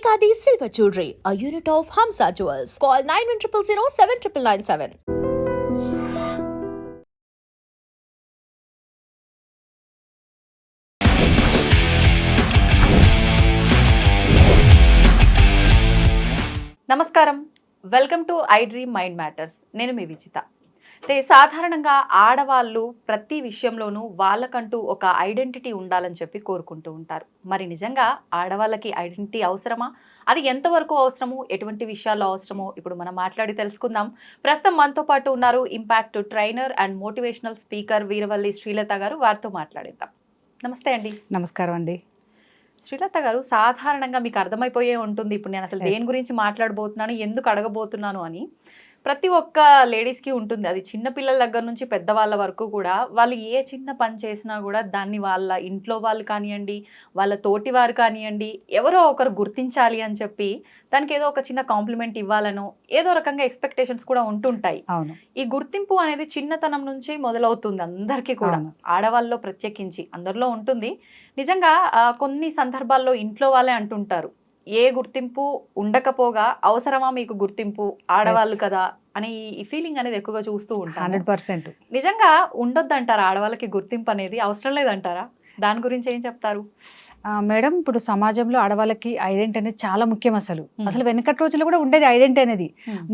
Ekadi Silver Jewelry, a unit of Hamsa Jewels. Call 9100 7997. నమస్కారం welcome to I dream mind matters నేను మీ విజిత అయితే సాధారణంగా ఆడవాళ్ళు ప్రతి విషయంలోనూ వాళ్ళకంటూ ఒక ఐడెంటిటీ ఉండాలని చెప్పి కోరుకుంటూ ఉంటారు. మరి నిజంగా ఆడవాళ్ళకి ఐడెంటిటీ అవసరమా? అది ఎంతవరకు అవసరము? ఎటువంటి విషయాల్లో అవసరమో ఇప్పుడు మనం మాట్లాడి తెలుసుకుందాం. ప్రస్తుతం మనతో పాటు ఉన్నారు impact trainer and motivational speaker Veeravalli Srilatha garu. వారితో మాట్లాడిద్దాం. నమస్తే అండి. నమస్కారం అండి. శ్రీలత గారు సాధారణంగా మీకు అర్థమైపోయే ఉంటుంది. ఇప్పుడు నేను అసలు. దేని గురించి మాట్లాడబోతున్నాను? ఎందుకు అడగబోతున్నాను అని. ప్రతి ఒక్క లేడీస్కి ఉంటుంది. అది చిన్న పిల్లల దగ్గర నుంచి పెద్దవాళ్ళ వరకు కూడా వాళ్ళు ఏ చిన్న పని చేసినా కూడా దాన్ని వాళ్ళ ఇంట్లో వాళ్ళు కానివ్వండి వాళ్ళ తోటి వారు కానివ్వండి ఎవరో ఒకరు గుర్తించాలి అని చెప్పి దానికి ఏదో ఒక చిన్న కాంప్లిమెంట్ ఇవ్వాలనో ఏదో రకంగా ఎక్స్పెక్టేషన్స్ కూడా ఉంటుంటాయి. అవును. ఈ గుర్తింపు అనేది చిన్నతనం నుంచి మొదలవుతుంది అందరికీ కూడా. ఆడవాళ్ళలో ప్రత్యేకించి అందరిలో ఉంటుంది. నిజంగా కొన్ని సందర్భాల్లో ఇంట్లో వాళ్ళే అంటుంటారు. ఏ గుర్తింపు ఉండకపోగా అవసరమా మీకు గుర్తింపు? ఆడవాళ్ళు కదా అని ఈ ఫీలింగ్ అనేది ఎక్కువగా చూస్తూ ఉంటాను హండ్రెడ్ పర్సెంట్. నిజంగా ఉండొద్దంటారా ఆడవాళ్ళకి గుర్తింపు అనేది అవసరం లేదంటారా? దాని గురించి ఏం చెప్తారు? మేడం ఇప్పుడు సమాజంలో ఆడవాళ్ళకి ఐడెంటిటీ అనేది చాలా ముఖ్యం అసలు. అసలు వెనకటి రోజుల్లో కూడా ఉండేది ఐడెంటిటీ అనేది.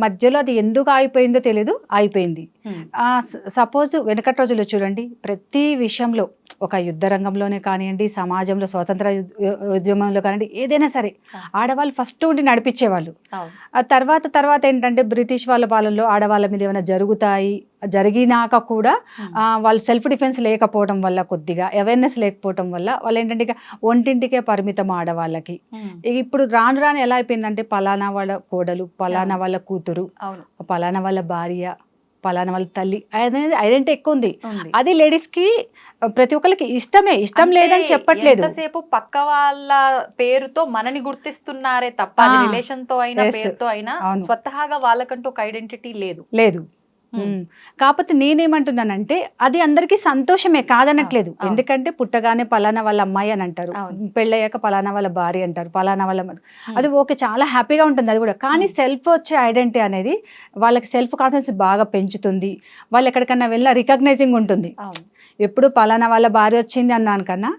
మధ్యలో అది ఎందుకు ఆగిపోయిందో తెలియదు ఆగిపోయింది. సపోజ్ వెనకటి రోజుల్లో చూడండి ప్రతి విషయంలో ఒక యుద్ధ రంగంలోనే కానివ్వండి సమాజంలో స్వాతంత్ర ఉద్యమంలో కానివ్వండి ఏదైనా సరే. ఆడవాళ్ళు ఫస్ట్ ఉండి నడిపించేవాళ్ళు. తర్వాత తర్వాత ఏంటంటే బ్రిటిష్ వాళ్ళ పాలనలో ఆడవాళ్ళ మీద ఏమైనా జరుగుతాయి జరిగినాక కూడా వాళ్ళు సెల్ఫ్ డిఫెన్స్ లేకపోవడం వల్ల కొద్దిగా అవేర్నెస్ లేకపోవడం వల్ల వాళ్ళు ఏంటంటే ఇక ఒంటింటికే పరిమితం ఆడవాళ్ళకి. ఇప్పుడు రాను రాను ఎలా అయిపోయిందంటే పలానా వాళ్ళ కోడలు పలానా. వాళ్ళ కూతురు పలానా వాళ్ళ భార్య పలానా వాళ్ళ తల్లి అనేది ఐడెంటిటీ ఎక్కువ ఉంది అది లేడీస్కి ప్రతి ఒక్కరికి ఇష్టమే ఇష్టం లేదని చెప్పట్లేదు ఎంతసేపు పక్క వాళ్ళ పేరుతో మనని గుర్తిస్తున్నారే తప్ప రిలేషన్తో అయినా. పేరుతో అయినా. స్వతహాగా వాళ్ళకంటూ ఒక ఐడెంటిటీ లేదు లేదు. కాకపోతే నేనేమంటున్నానంటే అది అందరికీ సంతోషమే కాదనట్లేదు. ఎందుకంటే పుట్టగానే పలానా వాళ్ళ అమ్మాయి అని అంటారు. పెళ్ళయ్యాక పలానా వాళ్ళ భార్య అంటారు. పలానా వాళ్ళ. అది ఓకే చాలా హ్యాపీగా ఉంటుంది అది కూడా. కానీ. సెల్ఫ్ వచ్చే ఐడెంటిటీ అనేది వాళ్ళకి సెల్ఫ్ కాన్ఫిడెన్స్ బాగా పెంచుతుంది. వాళ్ళు ఎక్కడికన్నా వెళ్ళినా రికగ్నైజింగ్ ఉంటుంది. ఎప్పుడు పలానా వాళ్ళ భార్య వచ్చింది అన్నాను కన్నా.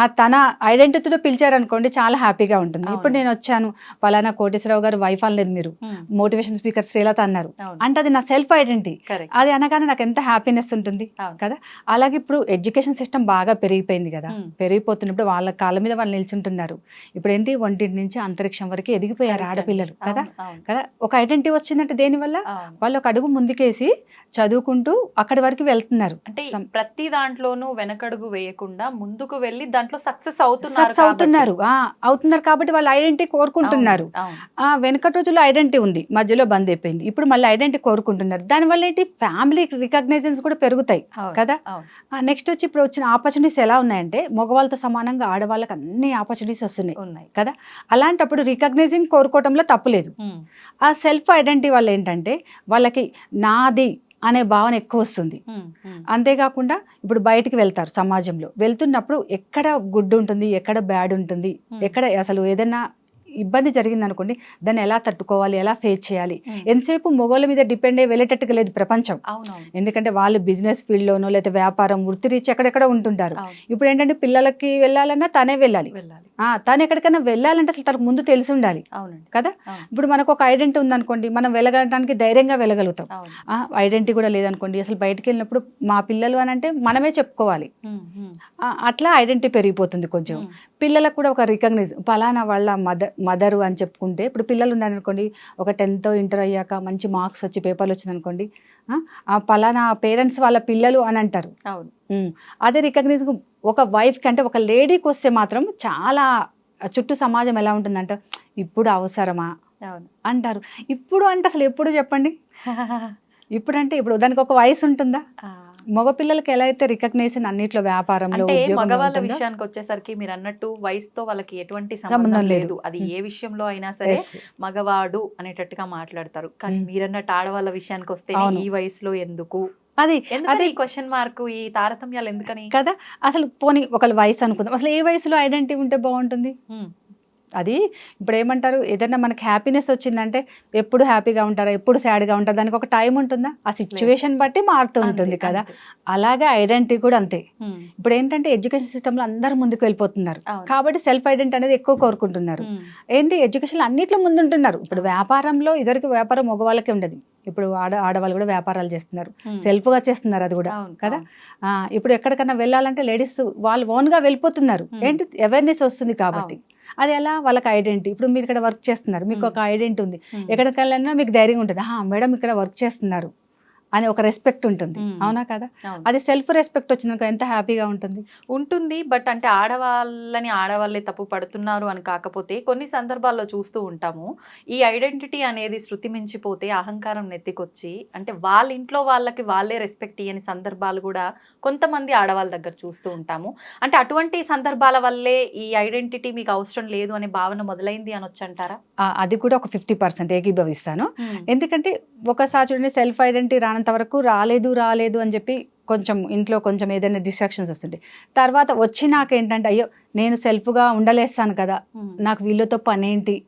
ఆ తన ఐడెంటిటీతో పిలిచారనుకోండి చాలా హ్యాపీగా ఉంటుంది. ఇప్పుడు నేను వచ్చాను పలానా కోటేశ్వరరావు గారు వైఫ్ అనలేదు మీరు. మోటివేషన్ స్పీకర్ శ్రీలత అన్నారు అంటే అది నా సెల్ఫ్ ఐడెంటిటీ అది అనగానే నాకు ఎంత హ్యాపీనెస్ ఉంటుంది. కదా అలాగే ఇప్పుడు ఎడ్యుకేషన్ సిస్టమ్ బాగా పెరిగిపోయింది కదా. పెరిగిపోతున్నప్పుడు వాళ్ళ కాళ్ళ మీద వాళ్ళు నిల్చుంటున్నారు ఇప్పుడు ఏంటి ఒంటింటి నుంచి అంతరిక్షం వరకు ఎదిగిపోయారు. ఆడపిల్లలు కదా కదా ఒక ఐడెంటిటీ వచ్చిందంటే దేనివల్ల. వాళ్ళు ఒక అడుగు ముందుకేసి చదువుకుంటూ అక్కడి వరకు వెళ్తున్నారు అంటే ప్రతి దాంట్లోనూ వెనకడుగు వేయకుండా ముందుకు వెళ్ళి దాంట్లో సక్సెస్ అవుతున్నారు అవుతున్నారు. ఆ, అవుతున్నారు కాబట్టి వాళ్ళు ఐడెంటిటీ. కోరుకుంటున్నారు. ఆ వెనకటి రోజుల్లో ఐడెంటిటీ ఉంది. మధ్యలో బంద్ అయిపోయింది. ఇప్పుడు మళ్ళీ ఐడెంటిటీ కోరుకుంటున్నారు. దానివల్ల ఏంటి? ఫ్యామిలీ రికగ్నైజెన్స్ కూడా పెరుగుతాయి. కదా? నెక్స్ట్ వచ్చి ఇప్పుడు వచ్చిన ఆపర్చునిటీస్ ఎలా ఉన్నాయంటే మగవాళ్ళతో సమానంగా ఆడవాళ్ళకి అన్ని ఆపర్చునిటీస్ వస్తున్నాయి. ఉన్నాయి. అలాంటప్పుడు రికగ్నైజింగ్ కోరుకోవటంలో తప్పులేదు. ఆ సెల్ఫ్ ఐడెంటిటీ వల్ల ఏంటంటే వాళ్ళకి నాది అనే భావన ఎక్కువ వస్తుంది. అంతేకాకుండా ఇప్పుడు బయటికి వెళ్తారు సమాజంలో వెళ్తున్నప్పుడు ఎక్కడ గుడ్ ఉంటుంది ఎక్కడ బ్యాడ్ ఉంటుంది. ఎక్కడ అసలు ఏదైనా ఇబ్బంది జరిగింది అనుకోండి దాన్ని ఎలా తట్టుకోవాలి ఎలా ఫేస్ చేయాలి. ఎంతసేపు మొగోళ్ళ మీద డిపెండ్ అయ్యి వెళ్ళేటట్టుగా లేదు ప్రపంచం. ఎందుకంటే వాళ్ళు బిజినెస్ ఫీల్డ్లోనో లేకపోతే వ్యాపారం వృత్తి రీచి ఎక్కడెక్కడ ఉంటుంటారు. ఇప్పుడు ఏంటంటే పిల్లలకి వెళ్ళాలన్నా తనే వెళ్ళాలి. తను ఎక్కడికైనా వెళ్ళాలంటే అసలు తనకు ముందు తెలిసి ఉండాలి. అవునండి. కదా? ఇప్పుడు మనకు ఒక ఐడెంటిటీ ఉందనుకోండి మనం వెళ్ళగలడానికి ధైర్యంగా వెళ్ళగలుగుతాం. ఐడెంటిటీ కూడా లేదనుకోండి అసలు బయటికి వెళ్ళినప్పుడు మా పిల్లలు అని అంటే మనమే చెప్పుకోవాలి. అట్లా ఐడెంటిటీ పెరిగిపోతుంది కొంచెం. పిల్లలకు కూడా ఒక రికగ్నైజ్ పలానా వాళ్ళ మదర్ మదరు అని చెప్పుకుంటే ఇప్పుడు పిల్లలు ఉన్నారనుకోండి ఒక టెన్త్ ఇంటర్ అయ్యాక మంచి మార్క్స్ వచ్చి పేపర్లు వచ్చిందనుకోండి పలానా పేరెంట్స్ వాళ్ళ పిల్లలు అని అంటారు. అవును. అదే రికగ్నైజ్ ఒక వైఫ్కి అంటే ఒక లేడీకి వస్తే మాత్రం చాలా చుట్టూ సమాజం ఎలా ఉంటుందంటే ఇప్పుడు అవసరమా? అంటారు. ఇప్పుడు అంటే అసలు ఎప్పుడు చెప్పండి? ఇప్పుడు అంటే ఇప్పుడు దానికి ఒక వయసు ఉంటుందా? ఆ. మగ పిల్లలకి ఎలా అయితే రికగ్నైజేషన్ అన్నిట్లో వ్యాపారంలో అంటే మగవాళ్ళ విషయానికి వచ్చేసరికి మీరు అన్నట్టు వయసుతో వాళ్ళకి ఎటువంటి సంబంధం లేదు. అది. ఏ విషయంలో అయినా సరే మగవాడు అనేటట్టుగా మాట్లాడతారు కానీ. మీరన్నట్టు ఆడవాళ్ళ విషయానికి వస్తే. ఈ వయసులో ఎందుకు అది అదే ఈ క్వశ్చన్ మార్క్ ఈ తారతమ్యాలు ఎందుకని కదా అసలు పోనీ ఒకళ్ళ వయసు అనుకుందాం అసలు ఏ వయసులో ఐడెంటిటీ ఉంటే బాగుంటుంది. అది ఇప్పుడు ఏమంటారు ఏదైనా మనకి హ్యాపీనెస్ వచ్చిందంటే ఎప్పుడు హ్యాపీగా ఉంటారా? ఎప్పుడు సాడ్గా ఉంటారా? దానికి ఒక టైం ఉంటుందా? ఆ సిచ్యువేషన్ బట్టి మారుతూ ఉంటుంది కదా. అలాగే ఐడెంటిటీ కూడా అంతే. ఇప్పుడు ఏంటంటే ఎడ్యుకేషన్ సిస్టంలో అందరూ ముందుకు వెళ్ళిపోతున్నారు. కాబట్టి సెల్ఫ్ ఐడెంటిటీ అనేది ఎక్కువ కోరుకుంటున్నారు. ఏంటి? ఎడ్యుకేషన్ అన్నిట్లో ముందుంటున్నారు. ఇప్పుడు వ్యాపారంలో ఇద్దరికి వ్యాపారం మగవాళ్ళకే ఉండదు. ఇప్పుడు ఆడ ఆడవాళ్ళు కూడా వ్యాపారాలు చేస్తున్నారు. ఉమ్. సెల్ఫ్గా చేస్తున్నారు అది కూడా కదా? ఇప్పుడు ఎక్కడికన్నా వెళ్ళాలంటే లేడీస్ వాళ్ళు ఓన్గా వెళ్ళిపోతున్నారు. ఏంటి? అవేర్నెస్ వస్తుంది కాబట్టి. అది ఎలా? వాళ్ళకి ఐడెంటిటీ. ఇప్పుడు మీరు ఇక్కడ వర్క్ చేస్తున్నారు. మీకు. ఒక ఐడెంటిటీ ఉంది. ఎక్కడికి వెళ్ళినా మీకు ధైర్యం ఉంటుంది. "ఆహా, మేడం ఇక్కడ వర్క్ చేస్తున్నారు. అని ఒక రెస్పెక్ట్ ఉంటుంది. అవునా కదా. అది సెల్ఫ్ రెస్పెక్ట్ వచ్చిందనుకో ఎంత హ్యాపీగా ఉంటుంది? ఉంటుంది బట్ అంటే ఆడవాళ్ళని ఆడవాళ్ళే తప్పు పడుతున్నారు అని కాకపోతే కొన్ని సందర్భాల్లో చూస్తూ ఉంటాము. ఈ ఐడెంటిటీ అనేది శృతి మించిపోతే అహంకారం నెత్తికొచ్చి అంటే వాళ్ళ ఇంట్లో వాళ్ళకి వాళ్ళే రెస్పెక్ట్ ఇయ్యని సందర్భాలు కూడా కొంతమంది ఆడవాళ్ళ దగ్గర చూస్తూ ఉంటాము. అంటే అటువంటి సందర్భాల వల్లే ఈ ఐడెంటిటీ మీకు అవసరం లేదు అనే భావన మొదలైంది అని వచ్చంటారా అది కూడా ఒక ఫిఫ్టీ పర్సెంట్ ఏకీభవిస్తాను. ఎందుకంటే ఒకసారి చూడండి సెల్ఫ్ ఐడెంటిటీ రానంత వరకు రాలేదు రాలేదు అని చెప్పి కొంచెం ఇంట్లో కొంచెం ఏదైనా డిస్ట్రాక్షన్స్ వస్తుంటాయి. తర్వాత వచ్చినాక ఏంటంటే అయ్యో నేను సెల్ఫ్గా ఉండలేస్తాను కదా నాకు వీళ్ళతో పని ఏంటి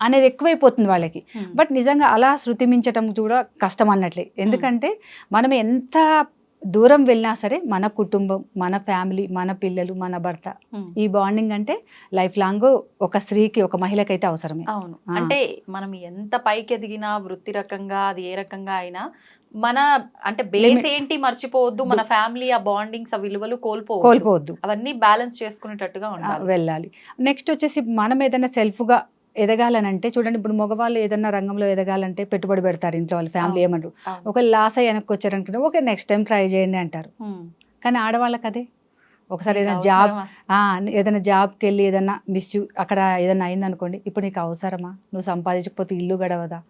అనేది ఎక్కువైపోతుంది వాళ్ళకి. బట్ నిజంగా అలా శృతి మించటం కూడా కష్టం అన్నట్లే. ఎందుకంటే మనం ఎంత దూరం వెళ్ళినా సరే మన కుటుంబం మన ఫ్యామిలీ మన పిల్లలు మన భర్త ఈ బాండింగ్ అంటే లైఫ్ లాంగ్ ఒక స్త్రీకి ఒక మహిళకైతే అవసరమే. అవును. అంటే మనం ఎంత పైకి ఎదిగినా వృత్తి రకంగా అది ఏ రకంగా అయినా మన అంటే బేస్. ఏంటి మర్చిపోవద్దు మన ఫ్యామిలీ ఆ బాండింగ్స్ ఆ విలువలు కోల్పోవద్దు. కోల్పోవద్దు. అవన్నీ బ్యాలెన్స్ చేసుకునేటట్టుగా ఉండాలి. వెళ్ళాలి. నెక్స్ట్ వచ్చేసి మనం ఏదైనా సెల్ఫ్గా ఎదగాలనంటే చూడండి ఇప్పుడు మగవాళ్ళు ఏదైనా రంగంలో ఎదగాలంటే పెట్టుబడి పెడతారు ఇంట్లో వాళ్ళ ఫ్యామిలీ. ఏమంటారు. ఒక లాస్ అయ్యి వెనక్కి వచ్చారనుకుంటే ఓకే నెక్స్ట్ టైం ట్రై చేయండి అంటారు. కానీ ఆడవాళ్ళకి అదే. ఒకసారి ఏదైనా జాబ్ ఏదైనా జాబ్కి వెళ్ళి ఏదైనా మిస్ అక్కడ ఏదైనా అయిందనుకోండి ఇప్పుడు నీకు అవసరమా? నువ్వు సంపాదించకపోతే ఇల్లు గడవదా?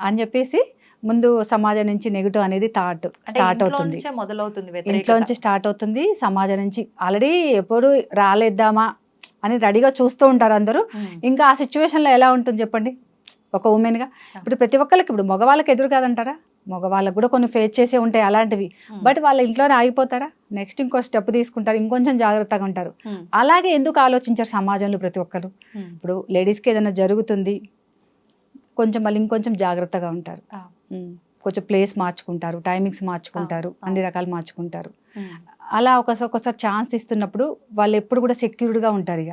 అని చెప్పేసి ముందు సమాజం నుంచి నెగిటివ్ అనేది థాట్ స్టార్ట్ అవుతుంది. మొదలవుతుంది ఇంట్లో నుంచి స్టార్ట్ అవుతుంది సమాజం నుంచి ఆల్రెడీ ఎప్పుడు రాలేద్దామా అని రెడీగా చూస్తూ ఉంటారు అందరూ. ఇంకా ఆ సిచ్యువేషన్లో ఎలా ఉంటుంది చెప్పండి? ఒక ఉమెన్గా ఇప్పుడు ప్రతి ఒక్కరికి ఇప్పుడు మగవాళ్ళకి ఎదురు కాదంటారా? మగవాళ్ళకి కూడా కొన్ని ఫేస్ చేసే ఉంటాయి అలాంటివి. బట్ వాళ్ళ ఇంట్లోనే ఆగిపోతారా? నెక్స్ట్ ఇంకో స్టెప్ తీసుకుంటారు ఇంకొంచెం జాగ్రత్తగా ఉంటారు. అలాగే ఎందుకు ఆలోచించారు సమాజంలో ప్రతి ఒక్కరు. ఇప్పుడు లేడీస్కి ఏదైనా జరుగుతుంది కొంచెం మళ్ళీ ఇంకొంచెం జాగ్రత్తగా ఉంటారు. కొంచెం ప్లేస్ మార్చుకుంటారు టైమింగ్స్ మార్చుకుంటారు. అన్ని రకాలు మార్చుకుంటారు. అలా ఒకసారి ఒకసారి ఛాన్స్ ఇస్తున్నప్పుడు వాళ్ళు ఎప్పుడు కూడా సెక్యూర్డ్గా ఉంటారు ఇక.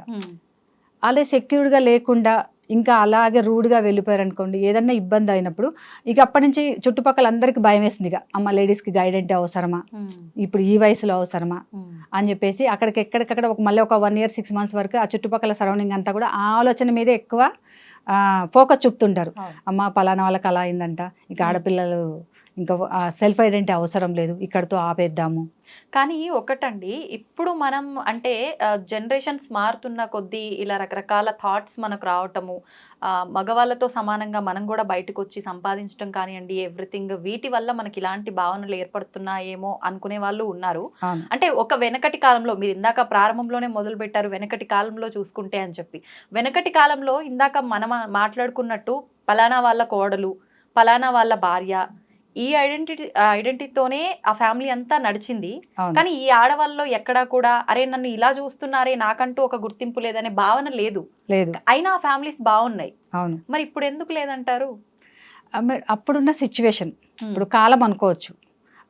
అలా సెక్యూర్డ్గా లేకుండా ఇంకా అలాగే రూడ్గా వెళ్ళిపోయారు అనుకోండి ఏదన్నా ఇబ్బంది అయినప్పుడు ఇక అప్పటి నుంచి చుట్టుపక్కల అందరికీ భయం వేస్తుంది ఇక అమ్మ లేడీస్కి గైడెంట్ అవసరమా. ఇప్పుడు ఈ వయసులో అవసరమా. అని చెప్పేసి అక్కడికి ఎక్కడికక్కడ ఒక మళ్ళీ ఒక వన్ ఇయర్ సిక్స్ మంత్స్ వరకు ఆ చుట్టుపక్కల సరౌండింగ్ అంతా కూడా ఆ ఆలోచన మీదే ఎక్కువ ఫోకస్ చూపుతుంటారు. అమ్మ పలానా వాళ్ళకి అలా అయిందంట ఇక. ఆడపిల్లలు ఇంకా సెల్ఫ్ ఐడెంటిటీ అవసరం లేదు ఇక్కడితో ఆపేద్దాము. కానీ ఒకటండి ఇప్పుడు మనం అంటే జనరేషన్స్ మారుతున్న కొద్దీ ఇలా రకరకాల థాట్స్ మనకు రావటము మగవాళ్ళతో సమానంగా మనం కూడా బయటకు వచ్చి సంపాదించడం కానివ్వండి ఎవ్రీథింగ్ వీటి వల్ల మనకి ఇలాంటి భావనలు ఏర్పడుతున్నాయేమో అనుకునే వాళ్ళు ఉన్నారు. అంటే ఒక వెనకటి కాలంలో మీరు ఇందాక ప్రారంభంలోనే మొదలు పెట్టారు వెనకటి కాలంలో చూసుకుంటే అని చెప్పి. వెనకటి కాలంలో ఇందాక మనం మాట్లాడుకున్నట్టు పలానా వాళ్ళ కోడలు పలానా వాళ్ళ భార్య ఈ ఐడెంటిటీ ఐడెంటిటీతోనే ఆ ఫ్యామిలీ అంతా నడిచింది. కానీ ఈ ఆడవాళ్ళలో ఎక్కడా కూడా అరే నన్ను ఇలా చూస్తున్నారే నాకంటూ ఒక గుర్తింపు లేదనే భావన లేదు. లేదు. అయినా ఆ ఫ్యామిలీస్ బాగున్నాయి. అవును. మరి ఇప్పుడు ఎందుకు లేదంటారు? అప్పుడున్న సిచ్యువేషన్ ఇప్పుడు కాలం అనుకోవచ్చు.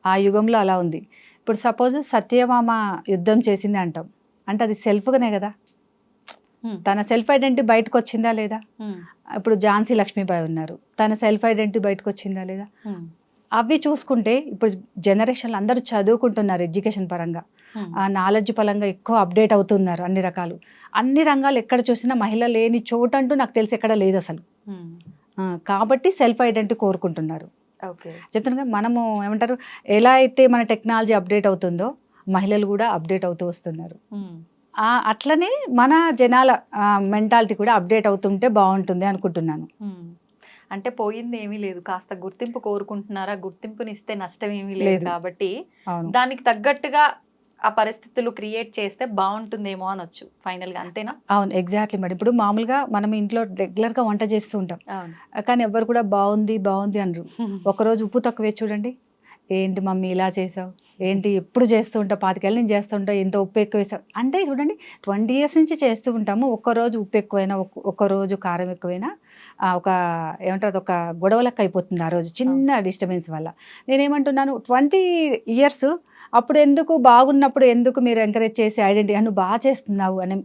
ఆ యుగంలో అలా ఉంది. ఇప్పుడు సపోజ్ సత్యమామ యుద్ధం చేసింది అంటాం. అంటే అది సెల్ఫ్గానే కదా. తన సెల్ఫ్ ఐడెంటిటీ బయటకు వచ్చిందా లేదా ఇప్పుడు ఝాన్సీ లక్ష్మీబాయి ఉన్నారు. తన సెల్ఫ్ ఐడెంటిటీ బయటకు వచ్చిందా లేదా అవి చూసుకుంటే ఇప్పుడు జనరేషన్లో అందరూ చదువుకుంటున్నారు ఎడ్యుకేషన్ పరంగా. నాలెడ్జ్ పరంగా ఎక్కువ అప్డేట్ అవుతున్నారు అన్ని రకాలు. అన్ని రంగాలు ఎక్కడ చూసినా మహిళ లేని చోటు అంటూ నాకు తెలిసి ఎక్కడ లేదు అసలు. ఆ, కాబట్టి సెల్ఫ్ ఐడెంటిటీ కోరుకుంటున్నారు. చెప్తాను కదా మనము ఏమంటారు ఎలా అయితే మన టెక్నాలజీ అప్డేట్ అవుతుందో మహిళలు కూడా అప్డేట్ అవుతూ వస్తున్నారు. ఆ, అట్లనే మన జనాల మెంటాలిటీ కూడా అప్డేట్ అవుతుంటే బాగుంటుంది అనుకుంటున్నాను. అంటే పోయింది ఏమీ లేదు. కాస్త గుర్తింపు కోరుకుంటున్నారా? గుర్తింపునిస్తే నష్టం ఏమీ లేదు. కాబట్టి దానికి తగ్గట్టుగా ఆ పరిస్థితులు క్రియేట్ చేస్తే బాగుంటుందేమో అనొచ్చు. ఫైనల్గా అంతేనా? అవును ఎగ్జాక్ట్లీ మేడం. ఇప్పుడు మామూలుగా మనం ఇంట్లో రెగ్యులర్గా వంట చేస్తూ ఉంటాం. కానీ ఎవ్వరు కూడా బాగుంది బాగుంది అనరు. ఒకరోజు ఉప్పు తక్కువే చూడండి. ఏంటి మమ్మీ ఇలా చేసావు? ఏంటి ఎప్పుడు చేస్తూ ఉంటావు? పాతికేళ్ళ నుంచి చేస్తూ ఉంటావు ఎంత ఉప్పు ఎక్కువ వేసావు? అంటే చూడండి ట్వంటీ ఇయర్స్ నుంచి చేస్తూ ఉంటాము. ఒక్కరోజు ఉప్పు ఎక్కువైనా ఒక్క- ఒక్కరోజు కారం ఎక్కువైనా ఒక ఏమంటారు ఒక గొడవలకు అయిపోతుంది ఆ రోజు చిన్న డిస్టర్బెన్స్ వల్ల. నేనేమంటున్నాను ట్వంటీ ఇయర్స్ అప్పుడు ఎందుకు బాగున్నప్పుడు ఎందుకు మీరు ఎంకరేజ్ చేసి ఐడెంటిటీ నువ్వు బాగా చేస్తున్నావు అని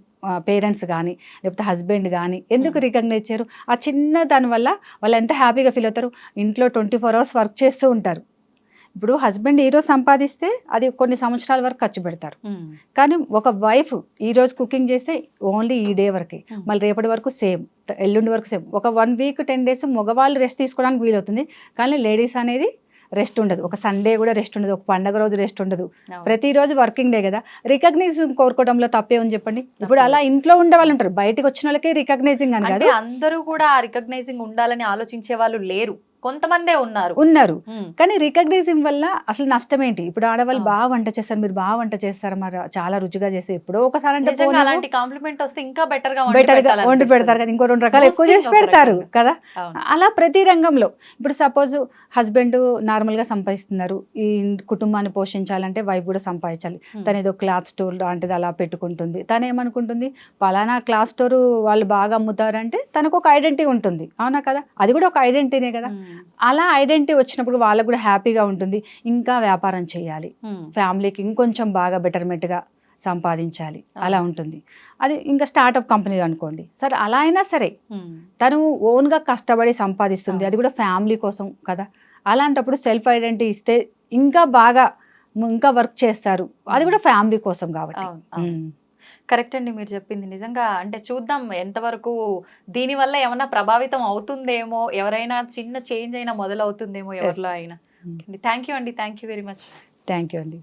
పేరెంట్స్ కానీ లేకపోతే హస్బెండ్ కానీ ఎందుకు. రికగ్నైజ్ చేయరు? ఆ చిన్న దాని వల్ల వాళ్ళు ఎంత హ్యాపీగా ఫీల్ అవుతారు? ఇంట్లో ట్వంటీ ఫోర్ అవర్స్ వర్క్ చేస్తూ ఉంటారు. ఇప్పుడు హస్బెండ్ ఈరోజు సంపాదిస్తే అది కొన్ని సంవత్సరాల వరకు ఖర్చు పెడతారు. ఉమ్, కానీ ఒక వైఫ్ ఈ రోజు కుకింగ్ చేస్తే ఓన్లీ ఈ డే వరకే. Hmm. మళ్ళీ రేపటి వరకు సేమ్ ఎల్లుండి వరకు సేమ్ ఒక వన్ వీక్ టెన్ డేస్ మగవాళ్ళు రెస్ట్ తీసుకోవడానికి వీలవుతుంది. కానీ లేడీస్ అనేది రెస్ట్ ఉండదు. ఒక సండే కూడా రెస్ట్ ఉండదు. ఒక పండగ రోజు రెస్ట్ ఉండదు. ప్రతిరోజు వర్కింగ్ డే కదా. రికగ్నైజ్ కోరుకోవడంలో తప్పే ఉంది చెప్పండి. ఇప్పుడు అలా ఇంట్లో ఉండే వాళ్ళు ఉంటారు. బయటకు వచ్చిన వాళ్ళకి రికగ్నైజింగ్ అని కాదు. అందరూ కూడా రికగ్నైజింగ్ ఉండాలని ఆలోచించే వాళ్ళు లేరు. కొంతమందే ఉన్నారు. ఉన్నారు. కానీ రికగ్నైజింగ్ వల్ల అసలు నష్టం ఏంటి ఇప్పుడు ఆడవాళ్ళు. బాగా వంట చేస్తారు మీరు బాగా వంట చేస్తారు మరి చాలా రుచిగా చేసి ఎప్పుడో ఒకసారి అంటే అలాంటి కాంప్లిమెంట్ వస్తే ఇంకా బెటర్గా బెటర్గా వండి. పెడతారు కదా ఇంకో రెండు రకాలు ఎక్కువ చేసి పెడతారు. కదా. అలా ప్రతి రంగంలో ఇప్పుడు సపోజ్ హస్బెండ్ నార్మల్గా సంపాదిస్తున్నారు ఈ కుటుంబాన్ని పోషించాలంటే వైఫ్ కూడా సంపాదించాలి. తను ఏదో క్లాత్ స్టోర్ లాంటిది అలా పెట్టుకుంటుంది. తను ఏమనుకుంటుంది? పలానా క్లాత్ స్టోర్ వాళ్ళు బాగా అమ్ముతారంటే తనకు ఒక ఐడెంటిటీ ఉంటుంది. అవునా కదా? అది కూడా ఒక ఐడెంటిటీనే కదా. అలా ఐడెంటిటీ వచ్చినప్పుడు వాళ్ళకు కూడా హ్యాపీగా ఉంటుంది. ఇంకా వ్యాపారం చేయాలి. ఫ్యామిలీకి ఇంకొంచెం బాగా బెటర్మెంట్గా సంపాదించాలి. అలా. ఉంటుంది. అది ఇంకా స్టార్టప్ కంపెనీ అనుకోండి. సరే అలా అయినా సరే తను ఓన్గా కష్టపడి సంపాదిస్తుంది. అది కూడా ఫ్యామిలీ కోసం కదా. అలాంటప్పుడు సెల్ఫ్ ఐడెంటిటీ ఇస్తే ఇంకా బాగా ఇంకా వర్క్ చేస్తారు. అది కూడా ఫ్యామిలీ కోసం కాబట్టి. కరెక్ట్ అండి మీరు చెప్పింది. నిజంగా అంటే చూద్దాం ఎంతవరకు దీని వల్ల ఏమన్నా ప్రభావితం అవుతుందేమో ఎవరైనా చిన్న చేంజ్ అయినా మొదలవుతుందేమో ఎవరిలో అయినా. థ్యాంక్ యూ అండి. Thank you very much thank you అండి.